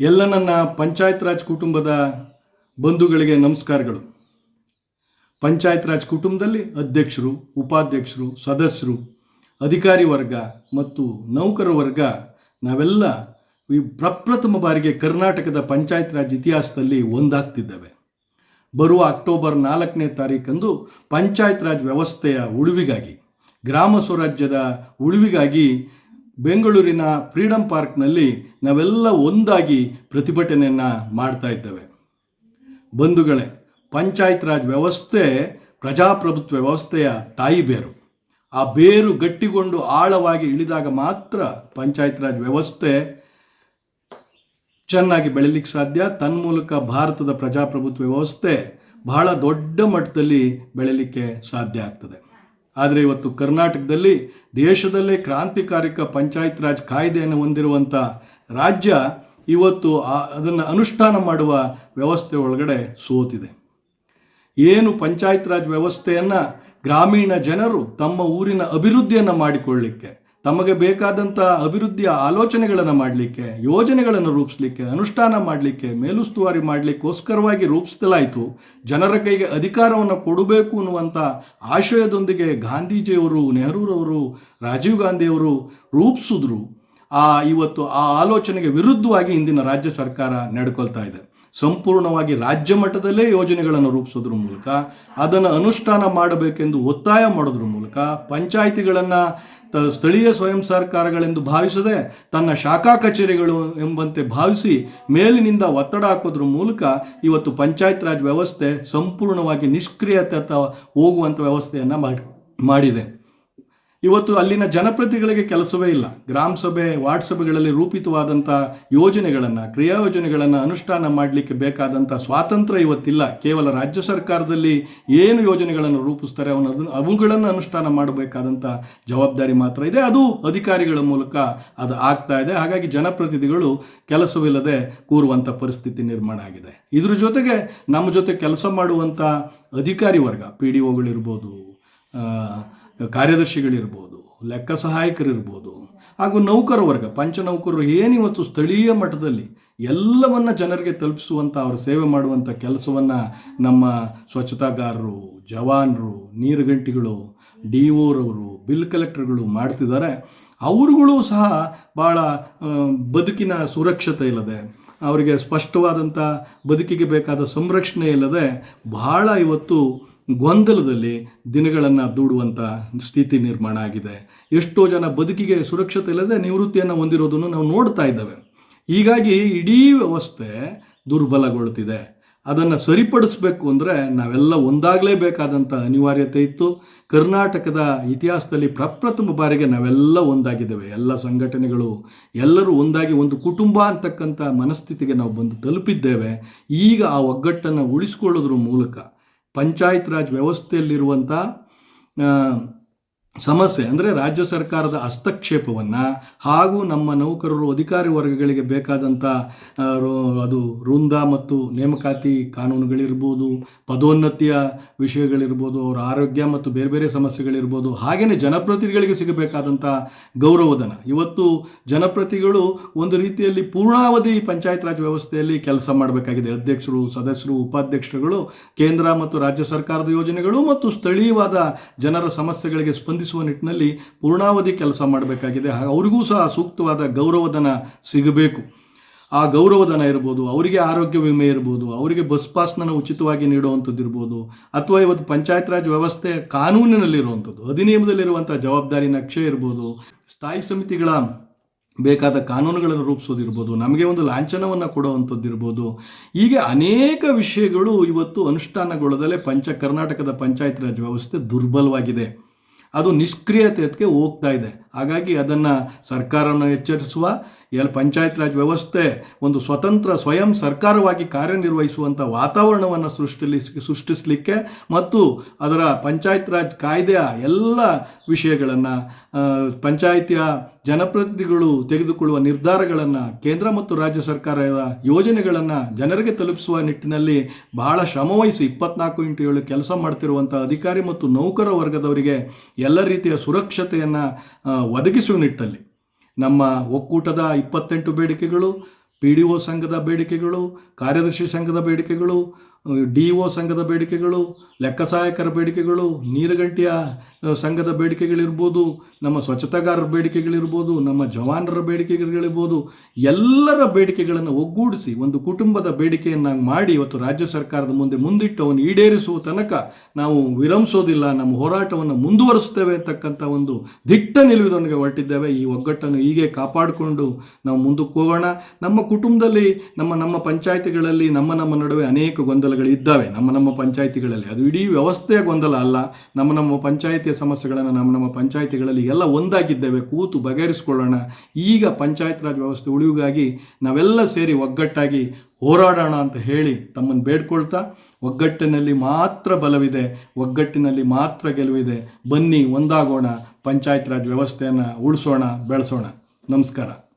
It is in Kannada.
ಎಲ್ಲ ನನ್ನ ಪಂಚಾಯತ್ ರಾಜ್ ಕುಟುಂಬದ ಬಂಧುಗಳಿಗೆ ನಮಸ್ಕಾರಗಳು. ಪಂಚಾಯತ್ ರಾಜ್ ಕುಟುಂಬದಲ್ಲಿ ಅಧ್ಯಕ್ಷರು, ಉಪಾಧ್ಯಕ್ಷರು, ಸದಸ್ಯರು, ಅಧಿಕಾರಿ ವರ್ಗ ಮತ್ತು ನೌಕರ ವರ್ಗ ನಾವೆಲ್ಲ ಈ ಪ್ರಪ್ರಥಮ ಬಾರಿಗೆ ಕರ್ನಾಟಕದ ಪಂಚಾಯತ್ ರಾಜ್ ಇತಿಹಾಸದಲ್ಲಿ ಒಂದಾಗ್ತಿದ್ದೇವೆ. ಬರುವ ಅಕ್ಟೋಬರ್ ನಾಲ್ಕನೇ ತಾರೀಕಂದು ಪಂಚಾಯತ್ ರಾಜ್ ವ್ಯವಸ್ಥೆಯ ಉಳಿವಿಗಾಗಿ, ಗ್ರಾಮ ಸ್ವರಾಜ್ಯದ ಉಳಿವಿಗಾಗಿ ಬೆಂಗಳೂರಿನ ಫ್ರೀಡಂ ಪಾರ್ಕ್ನಲ್ಲಿ ನಾವೆಲ್ಲ ಒಂದಾಗಿ ಪ್ರತಿಭಟನೆಯನ್ನು ಮಾಡ್ತಾ ಇದ್ದೇವೆ. ಬಂಧುಗಳೇ, ಪಂಚಾಯತ್ ರಾಜ್ ವ್ಯವಸ್ಥೆ, ಪ್ರಜಾಪ್ರಭುತ್ವ ವ್ಯವಸ್ಥೆಯ ತಾಯಿ ಬೇರು. ಆ ಬೇರು ಗಟ್ಟಿಗೊಂಡು ಆಳವಾಗಿ ಇಳಿದಾಗ ಮಾತ್ರ ಪಂಚಾಯತ್ ರಾಜ್ ವ್ಯವಸ್ಥೆ ಚೆನ್ನಾಗಿ ಬೆಳಿಲಿಕ್ಕೆ ಸಾಧ್ಯ. ತನ್ಮೂಲಕ ಭಾರತದ ಪ್ರಜಾಪ್ರಭುತ್ವ ವ್ಯವಸ್ಥೆ ಬಹಳ ದೊಡ್ಡ ಮಟ್ಟದಲ್ಲಿ ಬೆಳಲಿಕ್ಕೆ ಸಾಧ್ಯ ಆಗ್ತದೆ. ಆದರೆ ಇವತ್ತು ಕರ್ನಾಟಕದಲ್ಲಿ ದೇಶದಲ್ಲೇ ಕ್ರಾಂತಿಕಾರಿಕ ಪಂಚಾಯತ್ ರಾಜ್ ಕಾಯ್ದೆಯನ್ನು ಹೊಂದಿರುವಂಥ ರಾಜ್ಯ ಇವತ್ತು ಅದನ್ನು ಅನುಷ್ಠಾನ ಮಾಡುವ ವ್ಯವಸ್ಥೆ ಒಳಗಡೆ ಸೋತಿದೆ. ಏನು ಪಂಚಾಯತ್ ರಾಜ್ ವ್ಯವಸ್ಥೆಯನ್ನು ಗ್ರಾಮೀಣ ಜನರು ತಮ್ಮ ಊರಿನ ಅಭಿವೃದ್ಧಿಯನ್ನು ಮಾಡಿಕೊಳ್ಳಲಿಕ್ಕೆ ತಮಗೆ ಬೇಕಾದಂಥ ಅಭಿವೃದ್ಧಿಯ ಆಲೋಚನೆಗಳನ್ನು ಮಾಡಲಿಕ್ಕೆ, ಯೋಜನೆಗಳನ್ನು ರೂಪಿಸಲಿಕ್ಕೆ, ಅನುಷ್ಠಾನ ಮಾಡಲಿಕ್ಕೆ, ಮೇಲುಸ್ತುವಾರಿ ಮಾಡಲಿಕ್ಕೋಸ್ಕರವಾಗಿ ರೂಪಿಸಲಾಯಿತು. ಜನರ ಕೈಗೆ ಅಧಿಕಾರವನ್ನು ಕೊಡಬೇಕು ಅನ್ನುವಂಥ ಆಶಯದೊಂದಿಗೆ ಗಾಂಧೀಜಿಯವರು, ನೆಹರೂರವರು, ರಾಜೀವ್ ಗಾಂಧಿಯವರು ರೂಪಿಸಿದ್ರು. ಆ ಇವತ್ತು ಆ ಆಲೋಚನೆಗೆ ವಿರುದ್ಧವಾಗಿ ಇಂದಿನ ರಾಜ್ಯ ಸರ್ಕಾರ ನಡ್ಕೊಳ್ತಾ ಇದೆ. ಸಂಪೂರ್ಣವಾಗಿ ರಾಜ್ಯ ಮಟ್ಟದಲ್ಲೇ ಯೋಜನೆಗಳನ್ನು ರೂಪಿಸೋದ್ರ ಮೂಲಕ, ಅದನ್ನು ಅನುಷ್ಠಾನ ಮಾಡಬೇಕೆಂದು ಒತ್ತಾಯ ಮಾಡೋದ್ರ ಮೂಲಕ, ಪಂಚಾಯಿತಿಗಳನ್ನು ಸ್ಥಳೀಯ ಸ್ವಯಂ ಸರ್ಕಾರಗಳೆಂದು ಭಾವಿಸದೆ ತನ್ನ ಶಾಖಾ ಕಚೇರಿಗಳು ಎಂಬಂತೆ ಭಾವಿಸಿ ಮೇಲಿನಿಂದ ಒತ್ತಡ ಹಾಕೋದ್ರ ಮೂಲಕ ಇವತ್ತು ಪಂಚಾಯತ್ ರಾಜ್ ವ್ಯವಸ್ಥೆ ಸಂಪೂರ್ಣವಾಗಿ ನಿಷ್ಕ್ರಿಯತೆ ಅಥವಾ ಹೋಗುವಂಥ ವ್ಯವಸ್ಥೆಯನ್ನು ಮಾಡಿ, ಮಾಡಿದೆ. ಇವತ್ತು ಅಲ್ಲಿನ ಜನಪ್ರತಿನಿಧಿಗಳಿಗೆ ಕೆಲಸವೇ ಇಲ್ಲ. ಗ್ರಾಮ ಸಭೆ, ವಾರ್ಡ್ ಸಭೆಗಳಲ್ಲಿ ರೂಪಿತವಾದಂಥ ಯೋಜನೆಗಳನ್ನು, ಕ್ರಿಯಾ ಯೋಜನೆಗಳನ್ನು ಅನುಷ್ಠಾನ ಮಾಡಲಿಕ್ಕೆ ಬೇಕಾದಂಥ ಸ್ವಾತಂತ್ರ್ಯ ಇವತ್ತಿಲ್ಲ. ಕೇವಲ ರಾಜ್ಯ ಸರ್ಕಾರದಲ್ಲಿ ಏನು ಯೋಜನೆಗಳನ್ನು ರೂಪಿಸ್ತಾರೆ ಅವನ ಅವುಗಳನ್ನು ಅನುಷ್ಠಾನ ಮಾಡಬೇಕಾದಂಥ ಜವಾಬ್ದಾರಿ ಮಾತ್ರ ಇದೆ. ಅದು ಅಧಿಕಾರಿಗಳ ಮೂಲಕ ಅದು ಆಗ್ತಾ ಇದೆ. ಹಾಗಾಗಿ ಜನಪ್ರತಿನಿಧಿಗಳು ಕೆಲಸವಿಲ್ಲದೆ ಕೂರುವಂಥ ಪರಿಸ್ಥಿತಿ ನಿರ್ಮಾಣ ಆಗಿದೆ. ಇದ್ರ ಜೊತೆಗೆ ನಮ್ಮ ಜೊತೆ ಕೆಲಸ ಮಾಡುವಂಥ ಅಧಿಕಾರಿ ವರ್ಗ ಪಿ ಡಿ ಒಗಳಿರ್ಬೋದು ಕಾರ್ಯದರ್ಶಿಗಳಿರ್ಬೋದು, ಲೆಕ್ಕ ಸಹಾಯಕರಿರ್ಬೋದು, ಹಾಗೂ ನೌಕರ ವರ್ಗ, ಪಂಚನೌಕರರು ಏನಿವತ್ತು ಸ್ಥಳೀಯ ಮಟ್ಟದಲ್ಲಿ ಎಲ್ಲವನ್ನ ಜನರಿಗೆ ತಲುಪಿಸುವಂಥ ಅವರ ಸೇವೆ ಮಾಡುವಂಥ ಕೆಲಸವನ್ನು ನಮ್ಮ ಸ್ವಚ್ಛತಾಗಾರರು, ಜವಾನರು, ನೀರುಗಂಟಿಗಳು, ಡಿ ಓರವರು, ಬಿಲ್ ಕಲೆಕ್ಟರ್ಗಳು ಮಾಡ್ತಿದ್ದಾರೆ. ಅವರುಗಳು ಸಹ ಭಾಳ ಬದುಕಿನ ಸುರಕ್ಷತೆ ಇಲ್ಲದೆ, ಅವರಿಗೆ ಸ್ಪಷ್ಟವಾದಂಥ ಬದುಕಿಗೆ ಬೇಕಾದ ಸಂರಕ್ಷಣೆ ಇಲ್ಲದೆ ಬಹಳ ಇವತ್ತು ಗೊಂದಲದಲ್ಲಿ ದಿನಗಳನ್ನು ದೂಡುವಂಥ ಸ್ಥಿತಿ ನಿರ್ಮಾಣ ಆಗಿದೆ. ಎಷ್ಟೋ ಜನ ಬದುಕಿಗೆ ಸುರಕ್ಷತೆ ಇಲ್ಲದೆ ನಿವೃತ್ತಿಯನ್ನು ಹೊಂದಿರೋದನ್ನು ನಾವು ನೋಡ್ತಾ ಇದ್ದೇವೆ. ಹೀಗಾಗಿ ಇಡೀ ವ್ಯವಸ್ಥೆ ದುರ್ಬಲಗೊಳ್ತಿದೆ. ಅದನ್ನು ಸರಿಪಡಿಸಬೇಕು ಅಂದರೆ ನಾವೆಲ್ಲ ಒಂದಾಗಲೇಬೇಕಾದಂಥ ಅನಿವಾರ್ಯತೆ ಇತ್ತು. ಕರ್ನಾಟಕದ ಇತಿಹಾಸದಲ್ಲಿ ಪ್ರಪ್ರಥಮ ಬಾರಿಗೆ ನಾವೆಲ್ಲ ಒಂದಾಗಿದ್ದೇವೆ. ಎಲ್ಲ ಸಂಘಟನೆಗಳು ಎಲ್ಲರೂ ಒಂದಾಗಿ ಒಂದು ಕುಟುಂಬ ಅಂತಕ್ಕಂಥ ಮನಸ್ಥಿತಿಗೆ ನಾವು ಬಂದು ತಲುಪಿದ್ದೇವೆ. ಈಗ ಆ ಒಗ್ಗಟ್ಟನ್ನು ಉಳಿಸ್ಕೊಳ್ಳೋದ್ರ ಮೂಲಕ ಪಂಚಾಯತ್ ರಾಜ್ ವ್ಯವಸ್ಥೆಯಲ್ಲಿರುವಂಥ ಸಮಸ್ಯೆ ಅಂದರೆ ರಾಜ್ಯ ಸರ್ಕಾರದ ಹಸ್ತಕ್ಷೇಪವನ್ನು ಹಾಗೂ ನಮ್ಮ ನೌಕರರು ಅಧಿಕಾರಿ ವರ್ಗಗಳಿಗೆ ಬೇಕಾದಂಥ ಅದು ವೃಂದ ಮತ್ತು ನೇಮಕಾತಿ ಕಾನೂನುಗಳಿರ್ಬೋದು, ಪದೋನ್ನತಿಯ ವಿಷಯಗಳಿರ್ಬೋದು, ಅವರ ಆರೋಗ್ಯ ಮತ್ತು ಬೇರೆ ಬೇರೆ ಸಮಸ್ಯೆಗಳಿರ್ಬೋದು ಹಾಗೆಯೇ ಜನಪ್ರತಿನಿಧಿಗಳಿಗೆ ಸಿಗಬೇಕಾದಂಥ ಗೌರವಧನ. ಇವತ್ತು ಜನಪ್ರತಿಗಳು ಒಂದು ರೀತಿಯಲ್ಲಿ ಪೂರ್ಣಾವಧಿ ಪಂಚಾಯತ್ ರಾಜ್ ವ್ಯವಸ್ಥೆಯಲ್ಲಿ ಕೆಲಸ ಮಾಡಬೇಕಾಗಿದೆ. ಅಧ್ಯಕ್ಷರು, ಸದಸ್ಯರು, ಉಪಾಧ್ಯಕ್ಷರುಗಳು, ಕೇಂದ್ರ ಮತ್ತು ರಾಜ್ಯ ಸರ್ಕಾರದ ಯೋಜನೆಗಳು ಮತ್ತು ಸ್ಥಳೀಯವಾದ ಜನರ ಸಮಸ್ಯೆಗಳಿಗೆ ಸ್ಪಂದಿಸಿ ನಿಟ್ಟಿನಲ್ಲಿ ಪೂರ್ಣಾವಧಿ ಕೆಲಸ ಮಾಡಬೇಕಾಗಿದೆ. ಅವರಿಗೂ ಸಹ ಸೂಕ್ತವಾದ ಗೌರವಧನ ಸಿಗಬೇಕು. ಆ ಗೌರವಧನ ಇರ್ಬೋದು, ಅವರಿಗೆ ಆರೋಗ್ಯ ವಿಮೆ ಇರ್ಬೋದು, ಅವರಿಗೆ ಬಸ್ ಪಾಸ್ನ ಉಚಿತವಾಗಿ ನೀಡುವಂಥದ್ದು ಇರ್ಬೋದು, ಅಥವಾ ಇವತ್ತು ಪಂಚಾಯತ್ ರಾಜ್ ವ್ಯವಸ್ಥೆ ಕಾನೂನಿನಲ್ಲಿರುವಂಥದ್ದು, ಅಧಿನಿಯಮದಲ್ಲಿರುವಂಥ ಜವಾಬ್ದಾರಿ ನಕ್ಷೆ ಇರ್ಬೋದು, ಸ್ಥಾಯಿ ಸಮಿತಿಗಳ ಬೇಕಾದ ಕಾನೂನುಗಳನ್ನು ರೂಪಿಸೋದಿರ್ಬೋದು ನಮಗೆ ಒಂದು ಲಾಂಛನವನ್ನು ಕೊಡುವಂಥದ್ದಿರ್ಬೋದು ಹೀಗೆ ಅನೇಕ ವಿಷಯಗಳು ಇವತ್ತು ಅನುಷ್ಠಾನಗೊಳ್ಳದಲ್ಲೇ ಪಂಚ, ಕರ್ನಾಟಕದ ಪಂಚಾಯತ್ ರಾಜ್ ವ್ಯವಸ್ಥೆ ದುರ್ಬಲವಾಗಿದೆ. ಅದು ನಿಷ್ಕ್ರಿಯತೆಗೆ ಹೋಗ್ತಾ ಇದೆ. ಹಾಗಾಗಿ ಅದನ್ನು ಸರ್ಕಾರವನ್ನು ಎಚ್ಚರಿಸುವ ಎಲ್ಲಿ ಪಂಚಾಯತ್ ರಾಜ್ ವ್ಯವಸ್ಥೆ ಒಂದು ಸ್ವತಂತ್ರ ಸ್ವಯಂ ಸರ್ಕಾರವಾಗಿ ಕಾರ್ಯನಿರ್ವಹಿಸುವಂಥ ವಾತಾವರಣವನ್ನು ಸೃಷ್ಟಿಲಿ, ಸೃಷ್ಟಿಸಲಿಕ್ಕೆ ಮತ್ತು ಅದರ ಪಂಚಾಯತ್ ರಾಜ್ ಕಾಯ್ದೆಯ ಎಲ್ಲ ವಿಷಯಗಳನ್ನು ಪಂಚಾಯಿತಿಯ ಜನಪ್ರತಿನಿಧಿಗಳು ತೆಗೆದುಕೊಳ್ಳುವ ನಿರ್ಧಾರಗಳನ್ನು ಕೇಂದ್ರ ಮತ್ತು ರಾಜ್ಯ ಸರ್ಕಾರದ ಯೋಜನೆಗಳನ್ನು ಜನರಿಗೆ ತಲುಪಿಸುವ ನಿಟ್ಟಿನಲ್ಲಿ ಬಹಳ ಶ್ರಮವಹಿಸಿ ಇಪ್ಪತ್ನಾಲ್ಕು ಇಂಟು ಏಳು ಕೆಲಸ ಮಾಡ್ತಿರುವಂಥ ಅಧಿಕಾರಿ ಮತ್ತು ನೌಕರ ವರ್ಗದವರಿಗೆ ಎಲ್ಲ ರೀತಿಯ ಸುರಕ್ಷತೆಯನ್ನು ಒದಗಿಸುವ ನಿಟ್ಟಲ್ಲಿ. ನಮ್ಮ ಒಕ್ಕೂಟದ ಇಪ್ಪತ್ತೆಂಟು ಬೇಡಿಕೆಗಳು ಪಿ ಡಿ ಒ ಸಂಘದ ಬೇಡಿಕೆಗಳು ಕಾರ್ಯದರ್ಶಿ ಸಂಘದ ಬೇಡಿಕೆಗಳು ಡಿ ಒ ಸಂಘದ ಬೇಡಿಕೆಗಳು ಲೆಕ್ಕ ಸಹಾಯಕರ ಬೇಡಿಕೆಗಳು, ನೀರುಗಂಟಿಯ ಸಂಘದ ಬೇಡಿಕೆಗಳಿರ್ಬೋದು, ನಮ್ಮ ಸ್ವಚ್ಛತಾಗಾರರ ಬೇಡಿಕೆಗಳಿರ್ಬೋದು, ನಮ್ಮ ಜವಾನರ ಬೇಡಿಕೆಗಳಿರ್ಬೋದು, ಎಲ್ಲರ ಬೇಡಿಕೆಗಳನ್ನು ಒಗ್ಗೂಡಿಸಿ ಒಂದು ಕುಟುಂಬದ ಬೇಡಿಕೆಯನ್ನಾಗಿ ಮಾಡಿ ಇವತ್ತು ರಾಜ್ಯ ಸರ್ಕಾರದ ಮುಂದೆ ಮುಂದಿಟ್ಟು ಅವನು ಈಡೇರಿಸುವ ತನಕ ನಾವು ವಿರಮಿಸೋದಿಲ್ಲ, ನಮ್ಮ ಹೋರಾಟವನ್ನು ಮುಂದುವರಿಸುತ್ತೇವೆ ಅಂತಕ್ಕಂಥ ಒಂದು ದಿಟ್ಟ ನಿಲುವಿದೊಂದಿಗೆ ಹೊರಟಿದ್ದೇವೆ. ಈ ಒಗ್ಗಟ್ಟನ್ನು ಹೀಗೆ ಕಾಪಾಡಿಕೊಂಡು ನಾವು ಮುಂದಕ್ಕೆ ಹೋಗೋಣ. ನಮ್ಮ ಕುಟುಂಬದಲ್ಲಿ, ನಮ್ಮ ನಮ್ಮ ಪಂಚಾಯಿತಿಗಳಲ್ಲಿ, ನಮ್ಮ ನಮ್ಮ ನಡುವೆ ಅನೇಕ ಗೊಂದಲಗಳು ಇದ್ದಾವೆ ನಮ್ಮ ನಮ್ಮ ಪಂಚಾಯಿತಿಗಳಲ್ಲಿ. ಅದು ಇಡೀ ವ್ಯವಸ್ಥೆಯ ಗೊಂದಲ ಅಲ್ಲ. ನಮ್ಮ ನಮ್ಮ ಪಂಚಾಯಿತಿಯ ಸಮಸ್ಯೆಗಳನ್ನು ನಮ್ಮ ನಮ್ಮ ಪಂಚಾಯಿತಿಗಳಲ್ಲಿ ಎಲ್ಲ ಒಂದಾಗಿದ್ದೇವೆ. ಕೂತು ಬಗೆಹರಿಸಿಕೊಳ್ಳೋಣ. ಈಗ ಪಂಚಾಯತ್ ರಾಜ್ ವ್ಯವಸ್ಥೆ ಉಳಿವಿಗಾಗಿ ನಾವೆಲ್ಲ ಸೇರಿ ಒಗ್ಗಟ್ಟಾಗಿ ಹೋರಾಡೋಣ ಅಂತ ಹೇಳಿ ತಮ್ಮನ್ನು ಬೇಡ್ಕೊಳ್ತಾ, ಒಗ್ಗಟ್ಟಿನಲ್ಲಿ ಮಾತ್ರ ಬಲವಿದೆ, ಒಗ್ಗಟ್ಟಿನಲ್ಲಿ ಮಾತ್ರ ಗೆಲುವಿದೆ. ಬನ್ನಿ, ಒಂದಾಗೋಣ. ಪಂಚಾಯತ್ ರಾಜ್ ವ್ಯವಸ್ಥೆಯನ್ನು ಉಳಿಸೋಣ, ಬೆಳೆಸೋಣ. ನಮಸ್ಕಾರ.